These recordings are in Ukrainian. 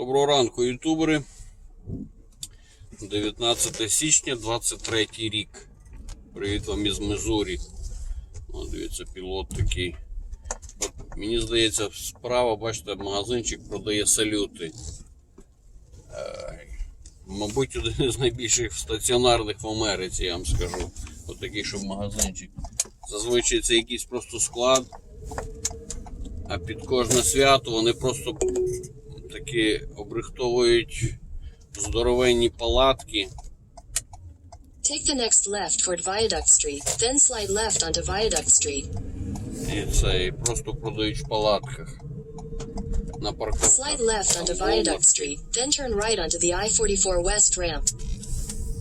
Доброго ранку, ютубери. 19 січня 23 рік. Привіт вам із Мизурі. О, дивіться, пілот такий. От, мені здається, справа, бачите, магазинчик продає салюти. Е, Мабуть, один із найбільших стаціонарних в Америці, я вам скажу. От такий, що магазинчик. Зазвичай це якийсь просто склад. А під кожне свято вони просто такі обрихтовують здоровенні палатки. Take the next left toward Viaduct Street, then slide left onto Viaduct Street. І це і просто продають в палатках. На парковках. Slide left onto Viaduct Street, then turn right onto the I-44 West ramp.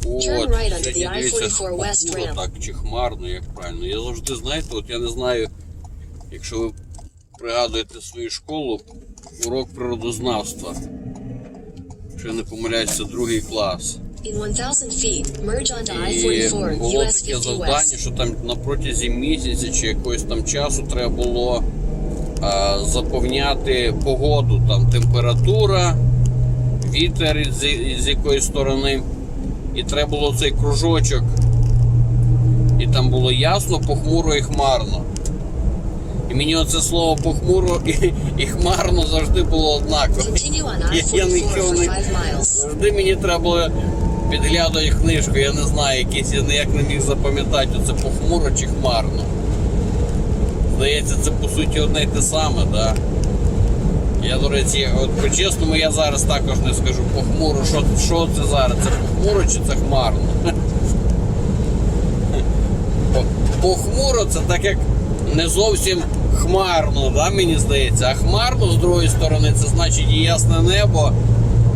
От, Turn right onto сьогодні the дивіться, I-44 West похмуро ramp. так чи хмарно, як правильно. Я завжди, знаєте, от я не знаю, якщо ви пригадуєте свою школу, урок природознавства. Якщо я не помиляюсь, це другий клас. In 1000 feet, merge onto І було таке завдання, що там на протязі місяця чи якогось там часу треба було а, заповняти погоду, там температура, вітер із, з якої сторони. І треба було цей кружочок. І там було ясно, похмуро і хмарно. І мені оце слово похмуро і, і хмарно завжди було однаково. Я, я I-44 нічого не завжди мені треба було підглядати книжку. Я не знаю, якийсь я ніяк не міг запам'ятати, це похмуро чи хмарно. Здається, це по суті одне й те саме, да? Я, до речі, от по-чесному, я зараз також не скажу похмуро, що, що це зараз? Це похмуро чи це хмарно? Похмуро це так як не зовсім хмарно, да, мені здається. А хмарно з другої сторони, це значить і ясне небо,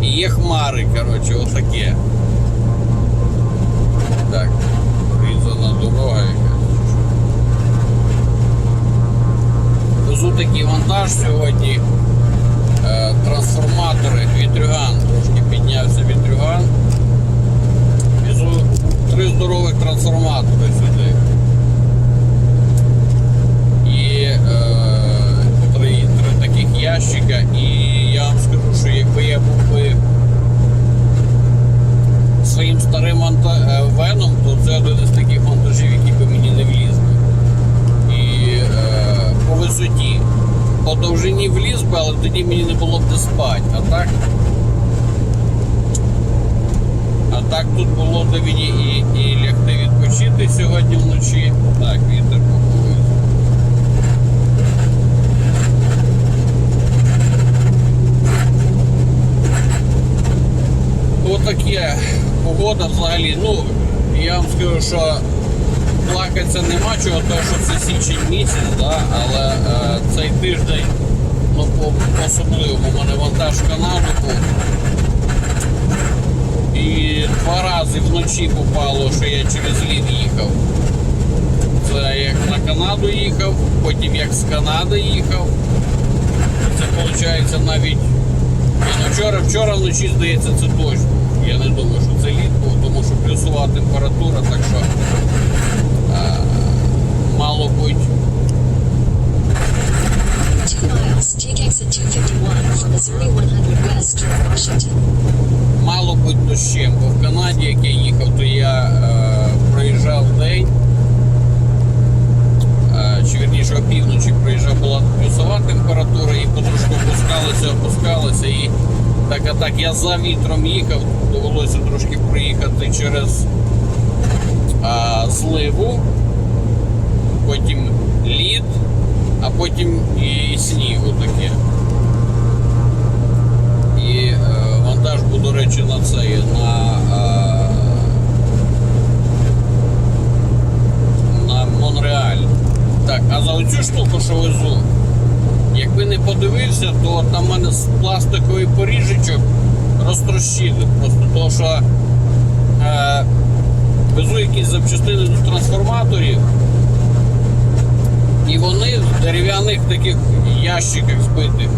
і є хмари, коротше, отаке. Так, різана дорога якась. Везу такий вантаж сьогодні. Е, трансформатори, вітрюган. Трошки піднявся вітрюган. Везу три здорових трансформатори сюди. І е, три, три таких ящика. І я вам скажу, що якби я був би своїм старим ванта- е, веном, то це один із таких вантажів, які би мені не влізли. І е, по висоті. По довжині вліз би, але тоді мені не було б де спати. А так. А так тут було де мені і, і лягти відпочити сьогодні вночі. Так, вітер поповив. Отаке погода взагалі. Ну, я вам скажу, що плакатися нема чого, тому що це січень місяць, да? але е, цей тиждень ну, по особливому у мене вантаж в Канаду був. І два рази вночі попало, що я через лід їхав. Це як на Канаду їхав, потім як з Канади їхав. Це виходить навіть. Ну вчора, вчора вночі, здається, це дощ. Я не думаю, що це лід був, тому що плюсова температура, так що е, мало бути. 2 miles, take exit 251 for Missouri 100 West toward Washington. мало бути дощем, бо в Канаді, як я їхав, то я е, проїжджав день, е, чи вірніше опівночі проїжджав, була плюсова температура і потрошку опускалася, опускалася. І так, а так я за вітром їхав, довелося трошки проїхати через е, зливу, потім лід, а потім і сніг отаке. І е, вантаж був, до речі, на це на, е, на Монреаль. Так, а за оцю штуку, що везу, якби не подивився, то там в мене пластиковий поріжечок розтрощили просто. Тому що е, везу якісь запчастини до трансформаторів. І вони в дерев'яних таких ящиках збитих.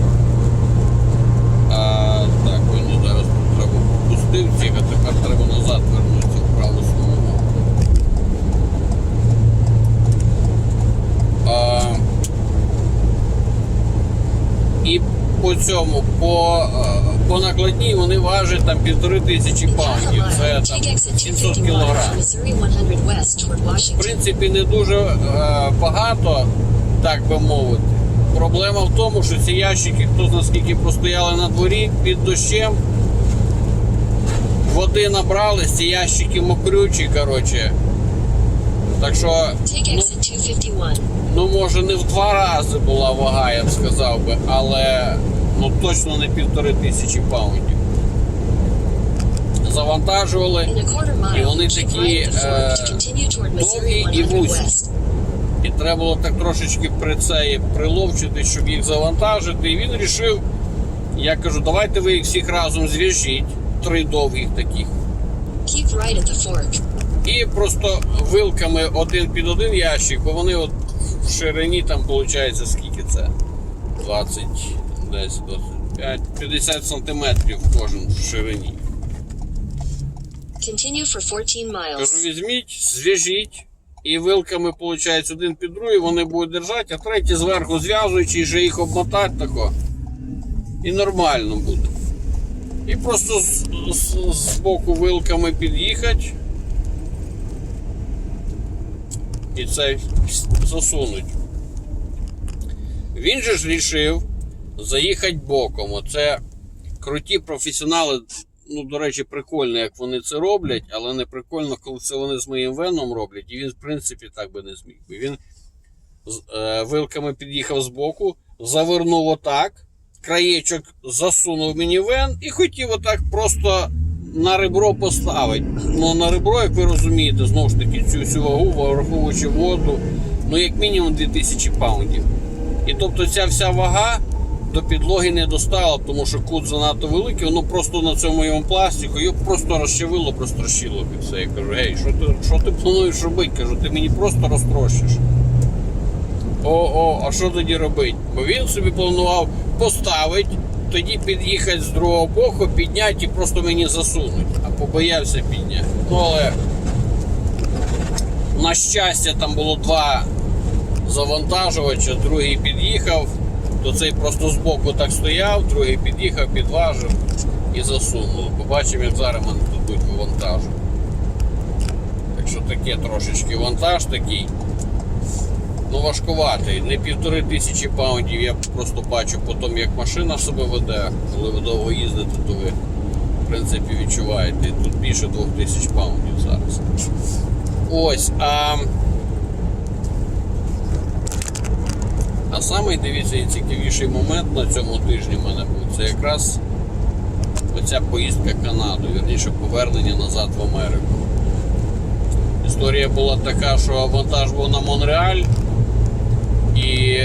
А, так, вони зараз тут треба пустив цих, а тепер треба назад вернутися в праву смугу. І по цьому, по, е, по накладній вони важать там півтори тисячі паундів. Це там 700 251 кілограм. from Missouri 100 west toward В принципі, не дуже е, багато, так би мовити. Проблема в тому, що ці ящики, хто зна скільки простояли на дворі під дощем, води набрали, ці ящики мокрючі, коротше. Так що, ну, ну може не в два рази була вага, я б сказав би, але ну точно не півтори тисячі паундів. Завантажували. І вони такі, е, довгі і вузькі. І треба було так трошечки при це приловчити, щоб їх завантажити. І він вирішив, я кажу, давайте ви їх всіх разом зв'яжіть, три довгих таких. Keep right at the fork. І просто вилками один під один ящик, бо вони от в ширині там виходить скільки це? 20, десь 25, 50 сантиметрів кожен в ширині. Continue for 14 Кажу, візьміть, зв'яжіть, і вилками, виходить, один під другий, вони будуть держати, а третій зверху зв'язуючи, і вже їх обмотати тако. І нормально буде. І просто з, з, з боку вилками під'їхати. І це засунуть. Він же ж рішив заїхати боком. Оце круті професіонали. Ну, до речі, прикольно, як вони це роблять, але не прикольно, коли це вони з моїм веном роблять. І він, в принципі, так би не зміг би. Він з е, вилками під'їхав збоку, завернув отак, краєчок засунув мені вен і хотів отак просто на ребро поставити. Ну, на ребро, як ви розумієте, знову ж таки, цю всю вагу, враховуючи воду, ну, як мінімум 2000 паундів. І тобто ця вся вага до підлоги не достала, тому що кут занадто великий, воно просто на цьому моєму пластику, його просто розчавило, просто розчило під все. Я кажу, гей, що ти, що ти плануєш робити? Кажу, ти мені просто розтрощиш. О, о, а що тоді робити? Бо він собі планував поставити, тоді під'їхати з другого боку, підняти і просто мені засунуть. А побоявся підняти. Ну але на щастя, там було два завантажувача, другий під'їхав, то цей просто збоку так стояв, другий під'їхав, підважив і засунув. Побачимо, як зараз мене тут будуть вивантажувати. Так що таке трошечки вантаж такий. Ну, важкуватий. Не півтори тисячі паундів. Я просто бачу по тому, як машина себе веде. Коли ви довго їздите, то ви в принципі відчуваєте. Тут більше двох тисяч паундів зараз. Ось. А, самий дивіться і цікавіший момент на цьому тижні в мене був. Це якраз оця поїздка Канаду, вірніше повернення назад в Америку. Історія була така, що вантаж був на Монреаль, і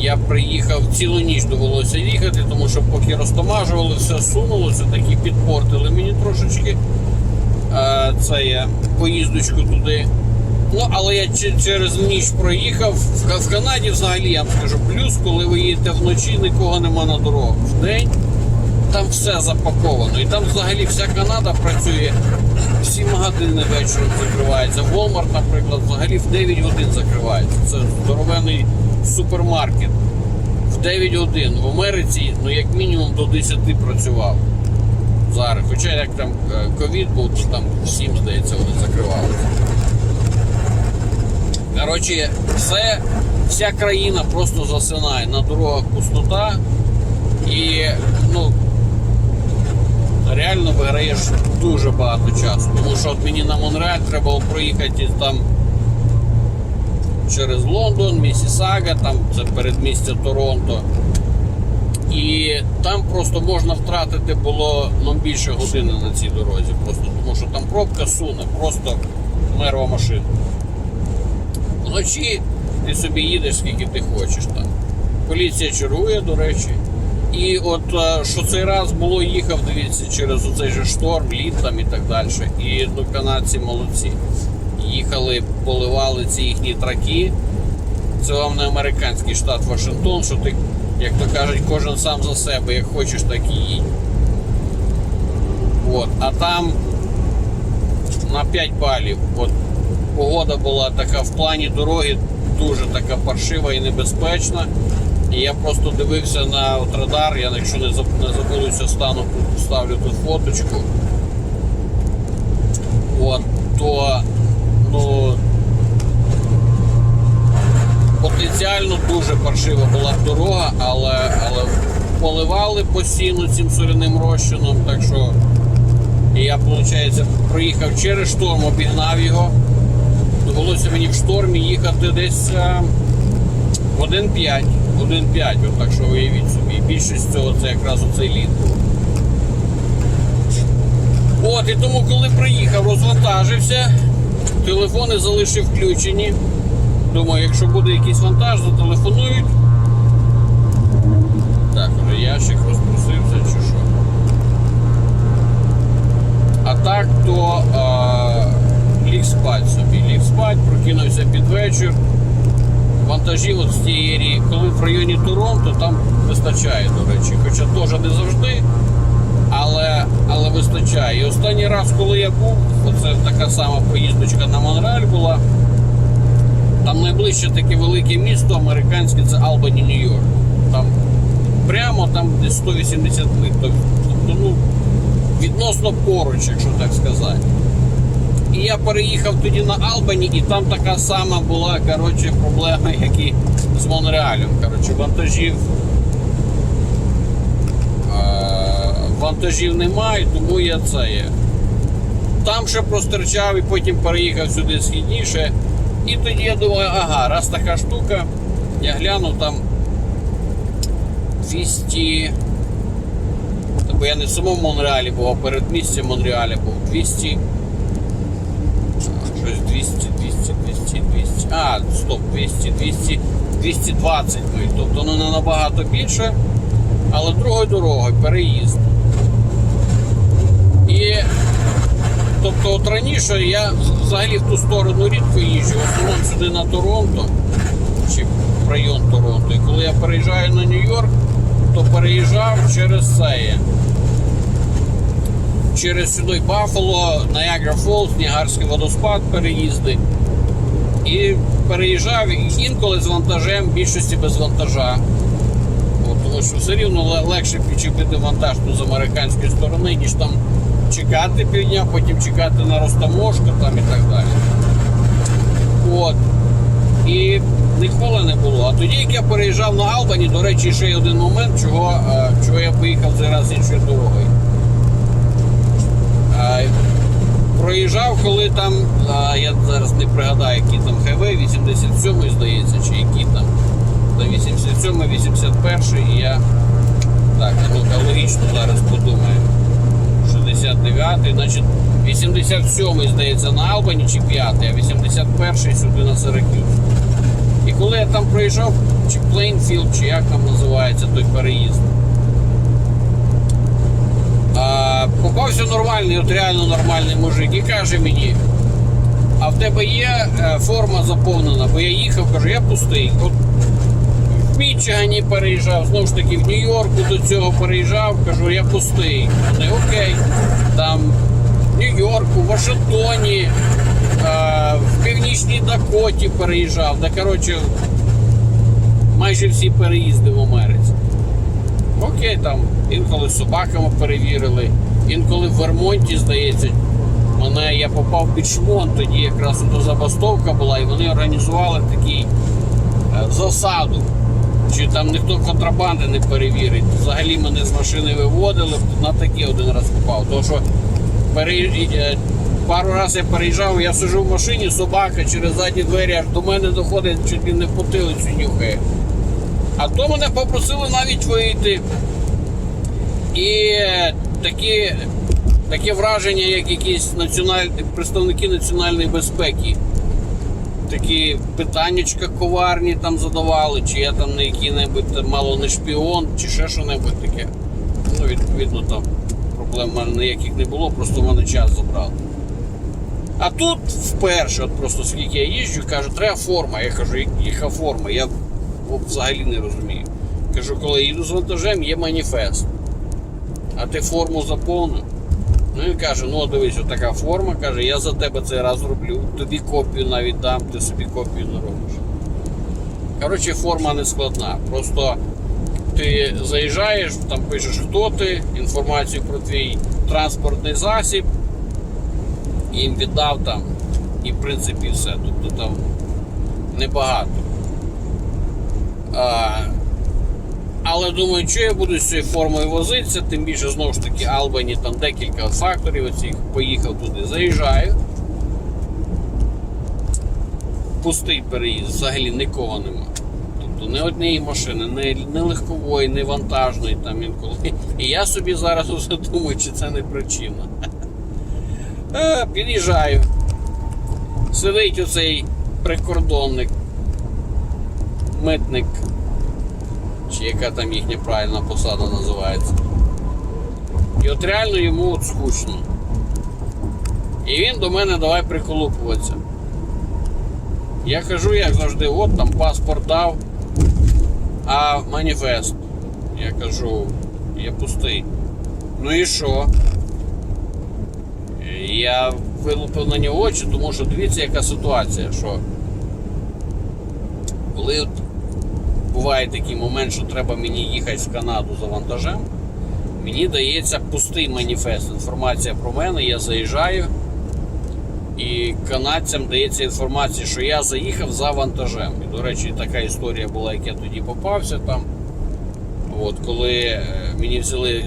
я приїхав цілу ніч довелося їхати, тому що поки розтамажували, все сунулося, такі підпортили мені трошечки е, це є поїздочку туди. Ну, але я через ніч проїхав. В, Канаді взагалі я вам скажу плюс, коли ви їдете вночі, нікого нема на дорогах. День там все запаковано. І там взагалі вся Канада працює. Всі магазини вечором закриваються. Walmart, наприклад, взагалі в 9 годин закривається. Це здоровений супермаркет. В 9 годин. В Америці, ну як мінімум до 10 працював. Зараз. Хоча як там е, ковід був, то там 7, здається, вони закривалися. Коротше, все, вся країна просто засинає. На дорогах пустота. І ну, реально виграєш дуже багато часу. Тому що от мені на Монреаль треба проїхати там через Лондон, Місісага, там це передмістя Торонто. І там просто можна втратити було ну, більше години на цій дорозі. Просто тому що там пробка суне, просто мерва машина. Вночі ти собі їдеш скільки ти хочеш там. Поліція чергує, до речі. І от е, що цей раз було, їхав, дивіться, через оцей же шторм, лід там і так далі. І ну, канадці молодці. Їхали, поливали ці їхні траки. Це вам не американський штат Вашингтон, що ти, як то кажуть, кожен сам за себе, як хочеш, так і їдь. От. А там на 5 балів. От погода була така в плані дороги дуже така паршива і небезпечна. І я просто дивився на от радар, я якщо не заб- забудуся, стану ставлю тут фоточку. От, то ну потенціально дуже паршива була дорога, але, але поливали постійно цим соляним розчином, так що і я, виходить, проїхав через шторм, обігнав його. Довелося мені в штормі їхати десь е, годин 5. 5, от так що уявіть собі. Більшість цього це якраз оцей лід. От, і тому, коли приїхав, розвантажився, телефони залишив включені. Думаю, якщо буде якийсь вантаж, зателефонують. Так, вже ящик розпросився чи що. А так, то а, ліг спать собі. Ліг спать, прокинувся під вечір. Вантажів от з тієї коли в районі Торонто, там вистачає, до речі. Хоча теж не завжди, але, але вистачає. І останній раз, коли я був, оце така сама поїздочка на Монреаль була. Там найближче таке велике місто американське це Албані, Нью-Йорк. Там прямо там десь 180 миль. Тобто, ну, відносно поруч, якщо так сказати. І я переїхав тоді на Албані, і там така сама була коротше, проблема, як і з Монреалем. Коротше, вантажів, е, вантажів немає, тому я це є. Там ще простирчав і потім переїхав сюди східніше. І тоді я думаю, ага, раз така штука, я глянув там 200. Та Бо я не в самому Монреалі був, а перед місцем Монреаля був 200. Щось 200, 200, 200, 200. А, стоп, 200, 200, 220 миль. Тобто ну, набагато більше, але другою дорогою переїзд. І Тобто от раніше я взагалі в ту сторону рідко їжджу, в основному сюди на Торонто чи в район Торонто. І коли я переїжджаю на Нью-Йорк, то переїжджав через це. Через сюди Баффало, Ниагара Фолз, Ніагарський водоспад переїзди. І переїжджав інколи з вантажем, більшості без вантажа. От, тому що все рівно легше підчепити вантаж тут з американської сторони, ніж там чекати півдня, потім чекати на розтаможку там і так далі. От. І ніколи не було. А тоді, як я переїжджав на Албані, до речі, ще є один момент, чого, е, чого я поїхав цей раз іншою дорогою. Проїжджав, коли там, я зараз не пригадаю, який там хайвей, 87 здається, чи який там. Та 87 81 і я. Так, ну логічно зараз подумаю. 69-й, значить 87-й, здається, на Албані чи 5-й, а 81-й сюди на Сиракюз. І коли я там проїжджав, чи Плейнфілд, чи як там називається той переїзд. Попався нормальний, от реально нормальний мужик і каже мені, а в тебе є е, форма заповнена, бо я їхав, кажу, я пустий. От в Мічигані переїжджав, знову ж таки в Нью-Йорку до цього переїжджав, кажу, я пустий. Вони окей. Там в Нью-Йорку, в Вашингтоні, е, в Північній Дакоті переїжджав. Да, коротше, майже всі переїзди в Америці. Окей, там інколи собаками перевірили, інколи в Вермонті, здається, мене я попав під шмон, тоді якраз ото забастовка була, і вони організували такий е, засаду. Чи там ніхто контрабанди не перевірить. Взагалі мене з машини виводили, на такі один раз попав. Тому що е, пару разів я переїжджав, я сижу в машині, собака через задні двері аж до мене доходить, чуть ли не потилицю нюхає. А то мене попросили навіть вийти. І е, такі, таке враження, як якісь національ... представники національної безпеки. Такі питаннячка коварні там задавали, чи я там не який-небудь мало не шпіон, чи ще що-небудь таке. Ну, відповідно, там проблем ніяких не було, просто в мене час забрали. А тут вперше, от просто скільки я їжджу, кажу, треба форма. Я кажу, яка форма? Я взагалі не розумію. Кажу, коли їду з вантажем, є маніфест. А ти форму заповнив? Ну він каже, ну дивись, отака форма, каже, я за тебе цей раз зроблю, тобі копію навіть дам, ти собі копію не робиш. Коротше, форма не складна. Просто ти заїжджаєш, там пишеш, хто ти, інформацію про твій транспортний засіб, їм віддав там, і в принципі все. Тобто там небагато. А, але думаю, що я буду з цією формою возитися, тим більше знову ж таки Албані там декілька факторів оцих. Поїхав туди, заїжджаю. Пустий переїзд, взагалі нікого нема. Тобто ні однієї машини, ні, ні легкової, ні вантажної там інколи. І я собі зараз уже думаю, чи це не причина. Е, Під'їжджаю. Сидить оцей прикордонник, митник, чи яка там їхня правильна посада називається. І от реально йому от скучно. І він до мене давай приколупуватися. Я кажу, як завжди, от там паспорт дав, а маніфест. Я кажу, я пустий. Ну і що? Я вилупив на нього очі, тому що дивіться, яка ситуація, що коли буває такий момент, що треба мені їхати в Канаду за вантажем, мені дається пустий маніфест. Інформація про мене, я заїжджаю, і канадцям дається інформація, що я заїхав за вантажем. І, до речі, така історія була, як я тоді попався там. От, коли е, мені взяли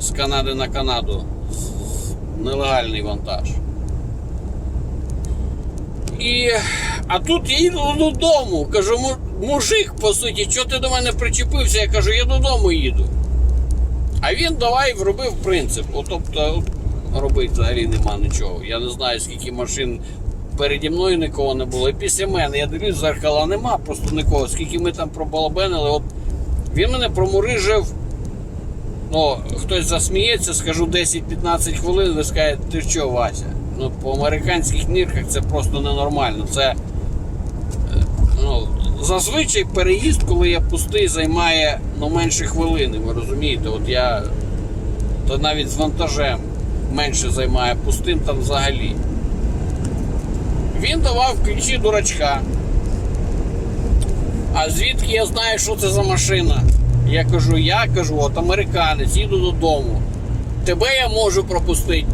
з Канади на Канаду нелегальний вантаж. І, а тут я їду додому. Кажу, «Му- мужик, по суті, чого ти до мене причепився? Я кажу, я додому їду. А він давай вробив принцип. От, тобто, робити взагалі нема нічого. Я не знаю, скільки машин переді мною нікого не було. І після мене я дивлюсь, зеркала нема, просто нікого. Скільки ми там пробалабенили, от він мене промурижив. Ну, хтось засміється, скажу 10-15 хвилин, ви скажете, ти що, Вася? Ну, по американських мірках це просто ненормально. Це зазвичай переїзд, коли я пустий, займає ну, менше хвилини. Ви розумієте? От я то навіть з вантажем менше займає пустим там взагалі. Він давав ключі дурачка. А звідки я знаю, що це за машина? Я кажу, я кажу, от американець, їду додому. Тебе я можу пропустити.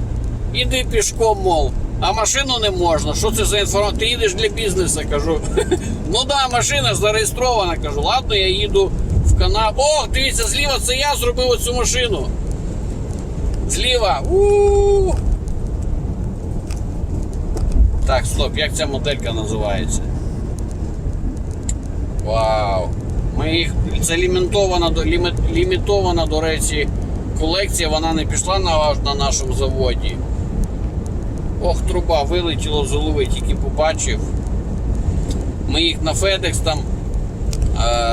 Іди пішком, мов. А машину не можна. Що це за інформація? Ти їдеш для бізнесу, кажу. ну да, машина зареєстрована. Кажу, ладно, я їду в канал. О, дивіться, зліва це я зробив оцю машину. Зліва. У-у-у. Так, стоп, як ця моделька називається? Вау! Ми їх, це лімітована, лімітована, до речі, колекція, вона не пішла на, на нашому заводі. Ох, труба вилетіло з голови, тільки побачив. Ми їх на FedEx там е-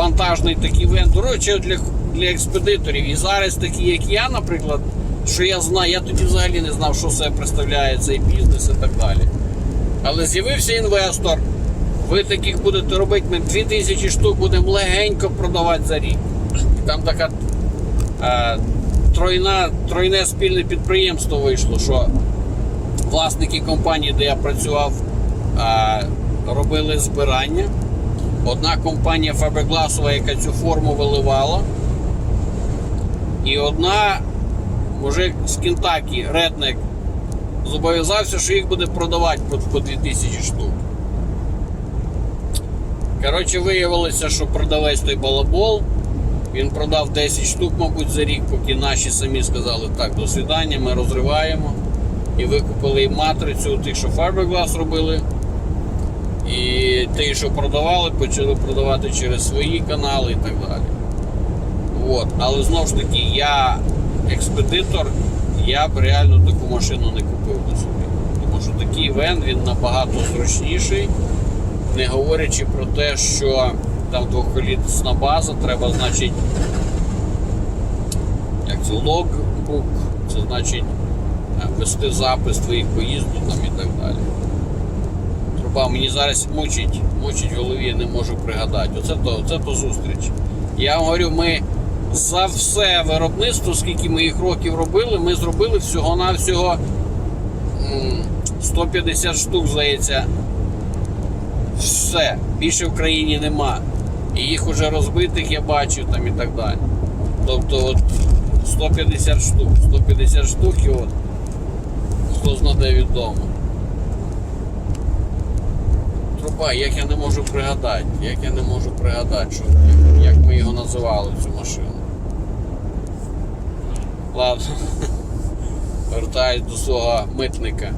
вантажний такий вен. До речі, для, для експедиторів. І зараз такі, як я, наприклад, що я знаю, я тоді взагалі не знав, що себе представляє цей бізнес і так далі. Але з'явився інвестор. Ви таких будете робити, ми 2000 штук будемо легенько продавати за рік. Там така е, тройна, тройне спільне підприємство вийшло, що власники компанії, де я працював, робили збирання. Одна компанія фабригласова, яка цю форму виливала. І одна мужик з Кентакі, редник, зобов'язався, що їх буде продавати по 2000 штук. Коротше, виявилося, що продавець той балабол. Він продав 10 штук, мабуть, за рік, поки наші самі сказали, так, до свидання, ми розриваємо. І викупили матрицю тих, що Fiberglass робили. І ті, що продавали, почали продавати через свої канали і так далі. От. Але знову ж таки, я експедитор, я б реально таку машину не купив би собі. Тому що такий вен він набагато зручніший, не говорячи про те, що там двохколісна база, треба, значить, як це логбук, це значить е, вести запис твоїх поїздок там і так далі. Труба мені зараз мучить, мучить в голові, я не можу пригадати. Оце то, оце то зустріч. Я вам говорю, ми за все виробництво, скільки ми їх років робили, ми зробили всього-навсього 150 штук, здається, Все, більше в країні нема. І їх уже розбитих я бачив там і так далі. Тобто от 150 штук. 150 штук і от хто знаде відомо. Труба, як я не можу пригадати, як я не можу пригадати, що, як ми його називали, цю машину. Ладно. Вертаюсь до свого митника.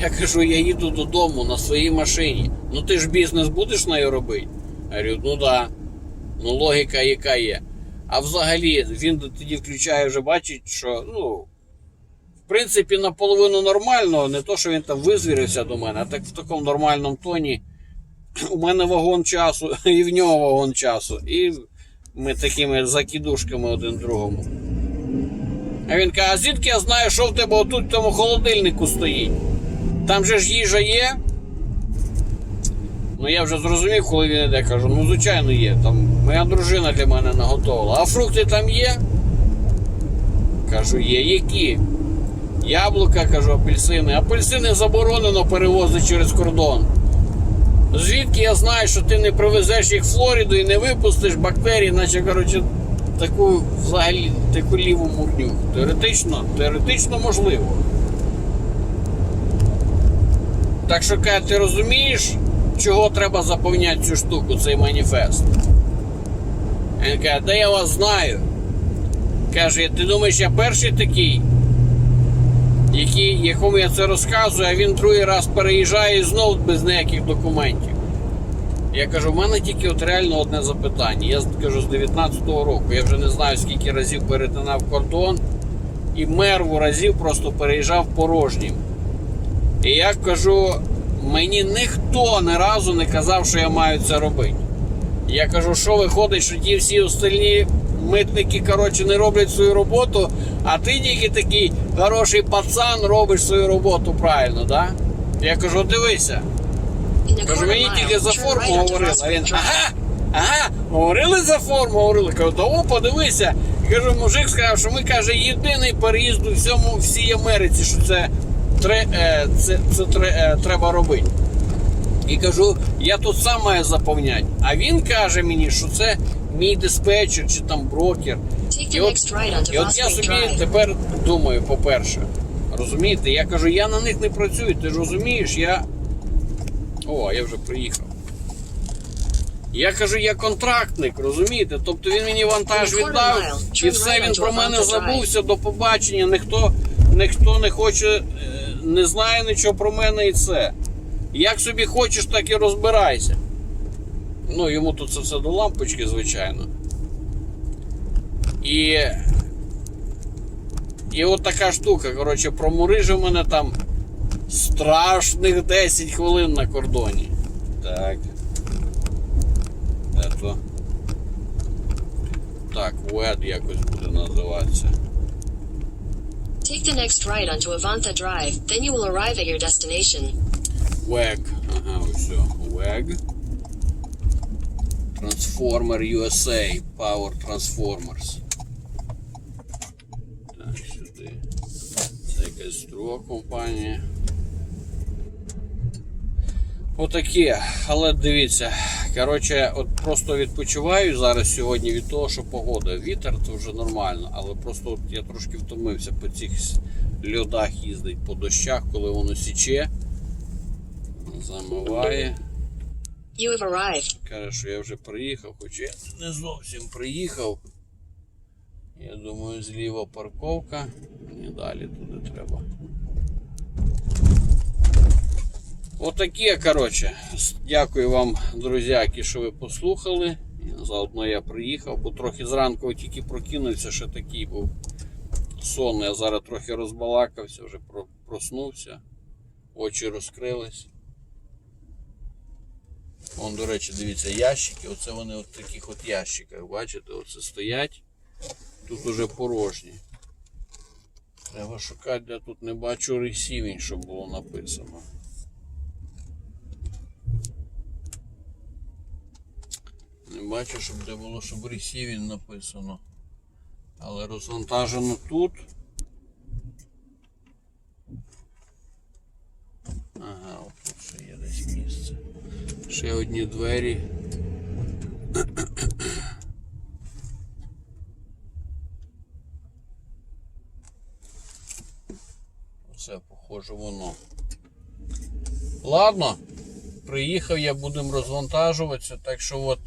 Я кажу, я їду додому на своїй машині. Ну ти ж бізнес будеш нею робити? Говорю, ну да. Ну логіка яка є. А взагалі він тоді включає вже бачить, що ну, в принципі, наполовину нормально, не то, що він там визвірився до мене, а так в такому нормальному тоні. У мене вагон часу, і в нього вагон часу. І ми такими закидушками один другому. А він каже, а звідки я знаю, що в тебе отут в тому холодильнику стоїть? Там же ж їжа є. Ну я вже зрозумів, коли він іде, кажу, ну звичайно є. Там моя дружина для мене наготовила. А фрукти там є? Кажу, є які? Яблука, кажу, апельсини. Апельсини заборонено перевозити через кордон. Звідки я знаю, що ти не привезеш їх в Флориду і не випустиш бактерій, наче, коротше, таку взагалі таку ліву мурню. Теоретично, теоретично можливо. Так що каже, ти розумієш, чого треба заповняти цю штуку, цей маніфест? Він каже, да я вас знаю. Каже, ти думаєш, я перший такий, який, якому я це розказую, а він другий раз переїжджає і знов без ніяких документів. Я кажу, в мене тільки от реально одне запитання. Я кажу, з 19-го року. Я вже не знаю, скільки разів перетинав кордон, і мерву разів просто переїжджав порожнім. І я кажу, мені ніхто ні разу не казав, що я маю це робити. Я кажу, що виходить, що ті всі остальні митники коротше, не роблять свою роботу, а ти тільки такий хороший пацан робиш свою роботу правильно, да? Я кажу, дивися. Кажу, мені тільки за форму говорили. А він, ага, ага, говорили за форму, говорили. Кажу, та о, подивися. Кажу, мужик сказав, що ми каже, єдиний переїзд у всьому всій Америці, що це, тре, це, це тре, треба робити. І кажу, я тут сам маю заповняти. А він каже мені, що це мій диспетчер чи там брокер. І от, і от я собі тепер думаю, по-перше, розумієте, я кажу, я на них не працюю, ти ж розумієш, я. О, я вже приїхав. Я кажу, я контрактник, розумієте? Тобто він мені вантаж віддав, і все він про мене забувся до побачення. Ніхто, ніхто не хоче, е, не знає нічого про мене і це. Як собі хочеш, так і розбирайся. Ну, йому тут це все до лампочки, звичайно. І. І от така штука, коротше, промурижив мене там страшних 10 хвилин на кордоні. Так. Де то? Так, WED якось буде називатися. Take the next right onto Avanta Drive, then you will arrive at your destination. WEG. Ага, ось. WEG. Transformer USA. Power Transformers. Так, сюди. Це якась друга компанія. Отаке, але дивіться, Коротше, от просто відпочиваю зараз сьогодні від того, що погода. Вітер то вже нормально, але просто от я трошки втомився по цих льодах їздить, по дощах, коли воно січе, замиває. You have arrived. Каже, що я вже приїхав, хоч я не зовсім приїхав. Я думаю, зліва парковка. І далі туди треба. Отакі, коротше. Дякую вам, друзяки, що ви послухали. Заодно я приїхав, бо трохи зранку тільки прокинувся, ще такий був сонний. Я зараз трохи розбалакався, вже проснувся, очі розкрились. Вон, до речі, дивіться, ящики. Оце вони в таких от ящиках, бачите, оце стоять. Тут уже порожні. Треба шукати, де тут не бачу ресівень, щоб було написано. Не бачу, щоб де було, щоб ресівень написано. Але розвантажено тут. Ага, от тут ще є десь місце. Ще одні двері. Оце, похоже, воно. Ладно, приїхав я, будемо розвантажуватися, так що от.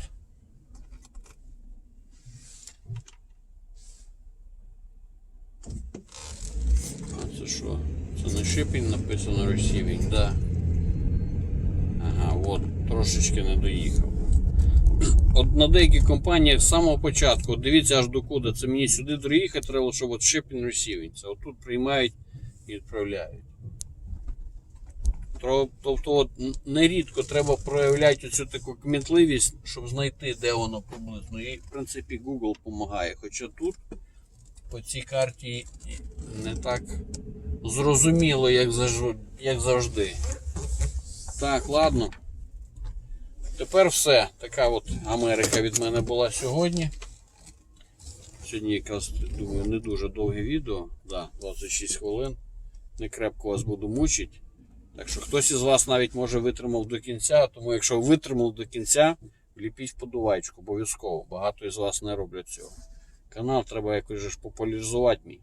А це що? Це на shipping написано receiving, да. Ага, от, трошечки не доїхав. От на деяких компаніях з самого початку, дивіться аж до куди. Це мені сюди доїхати треба, щоб от shipping receiving. Це отут приймають і відправляють. Тобто от нерідко треба проявляти цю таку кмітливість, щоб знайти, де воно приблизно. І, в принципі, Google допомагає. Хоча тут по цій карті не так зрозуміло, як, заж- як завжди. Так, ладно. Тепер все. Така от Америка від мене була сьогодні. Сьогодні якраз, думаю, не дуже довге відео. Да, 26 хвилин. Не крепко вас буду мучити. Так що хтось із вас навіть може витримав до кінця, тому якщо витримав до кінця, вліпіть вподобайку обов'язково. Багато із вас не роблять цього. Канал треба якось ж популяризувати мій.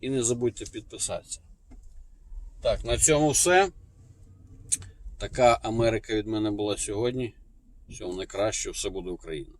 І не забудьте підписатися. Так, на цьому все. Така Америка від мене була сьогодні. Всього найкраще, все буде Україна.